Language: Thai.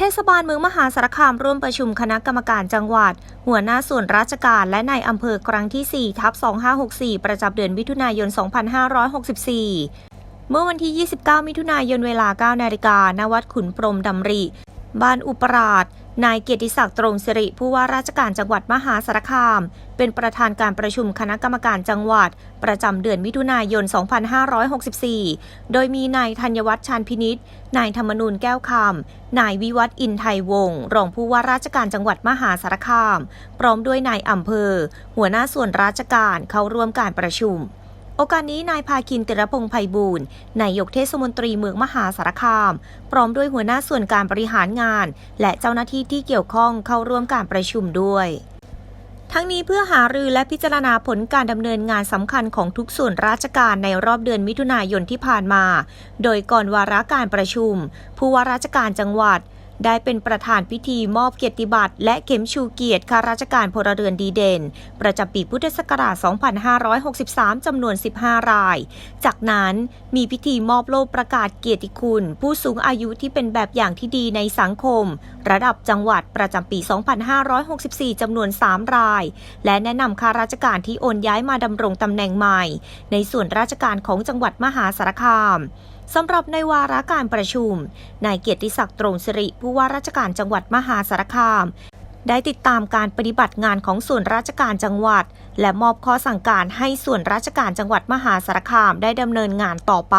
เทศบาลเมืองมหาสารคามร่วมประชุมคณะกรรมการจังหวัด หัวหน้าส่วนราชการและนายอำเภอครั้งที่4ทับ2564 ประจำเดือนมิถุนายน 2564 เมื่อวันที่ 29 มิถุนายนเวลา 9 นาฬิกาณวัดขุนพรหมดำริ บ้านอุปราช นายเกียรติศักดิ์ตรงสิริผู้ว่าราชการจังหวัดมหาสารคาม เป็นประธานการประชุมคณะกรรมการจังหวัด ประจำเดือนมิถุนายน 2564 โดยมีนายธัญวัฒน์ชาญพินิษนายธรรมนูญแก้วคำนายวิวัฒน์อินไทยวงศ์รองผู้ว่าราชการจังหวัดมหาสารคาม พร้อมด้วยนายอำเภอ หัวหน้าส่วนราชการเข้าร่วมการประชุม โอกาสนี้นายพาคินติรพงษ์ไพบูลย์นายกเทศมนตรีเมืองมหาสารคาม พร้อมด้วยหัวหน้าส่วนการบริหารงาน และเจ้าหน้าที่ที่เกี่ยวข้องเข้าร่วมการประชุมด้วยทั้งนี้เพื่อหารือและพิจารณาผลการดำเนินงานสำคัญของทุกส่วนราชการในรอบเดือนมิถุนายนที่ผ่านมา โดยก่อนวาระการประชุม ผู้ว่าราชการจังหวัด ได้เป็นประธานพิธีมอบเกียรติบัตรและเข็มชูเกียรติข้าราชการพลเรือนดีเด่น ประจำปีพุทธศักราช 2563 จำนวน 15 ราย จากนั้นมีพิธีมอบโล่ประกาศเกียรติคุณ ผู้สูงอายุที่เป็นแบบอย่างที่ดีในสังคม ระดับจังหวัดประจำปี 2564 จำนวน 3 ราย และแนะนำข้าราชการที่โอนย้ายมาดำรงตำแหน่งใหม่ ในส่วนราชการของจังหวัดมหาสารคาม สำหรับในวาระการประชุม นายเกียรติศักดิ์ตรงสิริผู้ว่าราชการจังหวัดมหาสารคาม ได้ติดตามการปฏิบัติงานของส่วนราชการจังหวัด และมอบข้อสั่งการให้ส่วนราชการจังหวัดมหาสารคามได้ดำเนินงานต่อไป